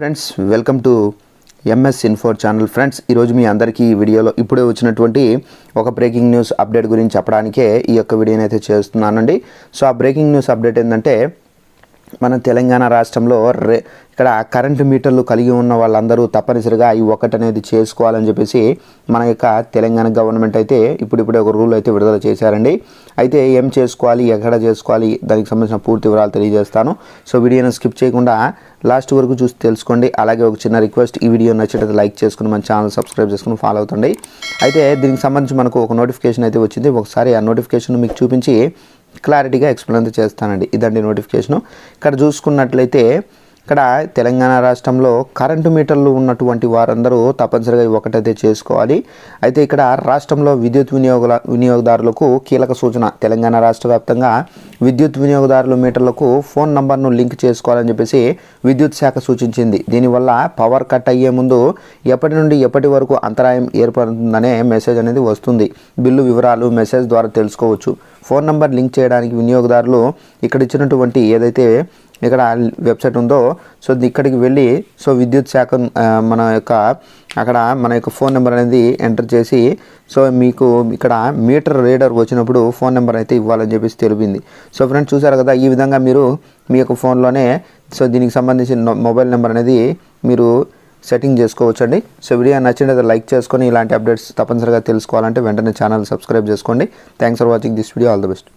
Friends welcome to MS info channel friends ఈరోజు మీ అందరికీ ఈ వీడియోలో ఇప్పుడే వచ్చినటువంటి ఒక బ్రేకింగ్ న్యూస్ అప్డేట్ గురించి చెప్పడానికే ఈ యొక్క వీడియోని అయితే చేస్తున్నానండి. సో ఆ బ్రేకింగ్ న్యూస్ అప్డేట్ ఏంటంటే మన తెలంగాణ రాష్ట్రంలో రే ఇక్కడ కరెంటు మీటర్లు కలిగి ఉన్న వాళ్ళందరూ తప్పనిసరిగా ఈ ఒకటి అనేది చేసుకోవాలని చెప్పేసి మన యొక్క తెలంగాణ గవర్నమెంట్ అయితే ఇప్పుడిప్పుడే ఒక రూల్ అయితే విడుదల చేశారండి. అయితే ఏం చేసుకోవాలి ఎక్కడ చేసుకోవాలి దానికి సంబంధించిన పూర్తి వివరాలు తెలియజేస్తాను. సో వీడియోని స్కిప్ చేయకుండా లాస్ట్ వరకు చూసి తెలుసుకోండి. అలాగే ఒక చిన్న రిక్వెస్ట్ ఈ వీడియో నచ్చినట్లయితే లైక్ చేసుకుని మన ఛానల్ సబ్స్క్రైబ్ చేసుకుని ఫాలో అవుతుంది అయితే దీనికి సంబంధించి మనకు ఒక నోటిఫికేషన్ అయితే వచ్చింది. ఒకసారి ఆ నోటిఫికేషన్ మీకు చూపించి క్లారిటీగా ఎక్స్ప్లెయిన్ చేస్తానండి. ఇదండి నోటిఫికేషను ఇక్కడ చూసుకున్నట్లయితే ఇక్కడ తెలంగాణ రాష్ట్రంలో కరెంటు మీటర్లు ఉన్నటువంటి వారందరూ తప్పనిసరిగా ఒకటైతే చేసుకోవాలి. అయితే ఇక్కడ రాష్ట్రంలో విద్యుత్ వినియోగ వినియోగదారులకు కీలక సూచన. తెలంగాణ రాష్ట్ర వ్యాప్తంగా విద్యుత్ వినియోగదారుల మీటర్లకు ఫోన్ నంబర్ను లింక్ చేసుకోవాలని చెప్పేసి విద్యుత్ శాఖ సూచించింది. దీనివల్ల పవర్ కట్ అయ్యే ముందు ఎప్పటి నుండి ఎప్పటి వరకు అంతరాయం ఏర్పడుతుందనే మెసేజ్ అనేది వస్తుంది. బిల్లు వివరాలు మెసేజ్ ద్వారా తెలుసుకోవచ్చు. ఫోన్ నంబర్ లింక్ చేయడానికి వినియోగదారులు ఇక్కడ ఇచ్చినటువంటి ఏదైతే ఇక్కడ వెబ్సైట్ ఉందో సో ఇక్కడికి వెళ్ళి సో విద్యుత్ శాఖ మన యొక్క అక్కడ మన యొక్క ఫోన్ నెంబర్ అనేది ఎంటర్ చేసి సో మీకు ఇక్కడ మీటర్ రీడర్ వచ్చినప్పుడు ఫోన్ నెంబర్ అయితే ఇవ్వాలని చెప్పేసి తెలిపింది. సో ఫ్రెండ్స్ చూసారు కదా ఈ విధంగా మీరు మీ యొక్క ఫోన్లోనే సో దీనికి సంబంధించిన మొబైల్ నెంబర్ అనేది మీరు సెట్టింగ్ చేసుకోవచ్చండి. సో వీడియో నచ్చినట్లయితే లైక్ చేసుకొని ఇలాంటి అప్డేట్స్ తప్పనిసరిగా తెలుసుకోవాలంటే వెంటనే ఛానల్ సబ్స్క్రైబ్ చేసుకోండి. Thanks for watching this video. All the best.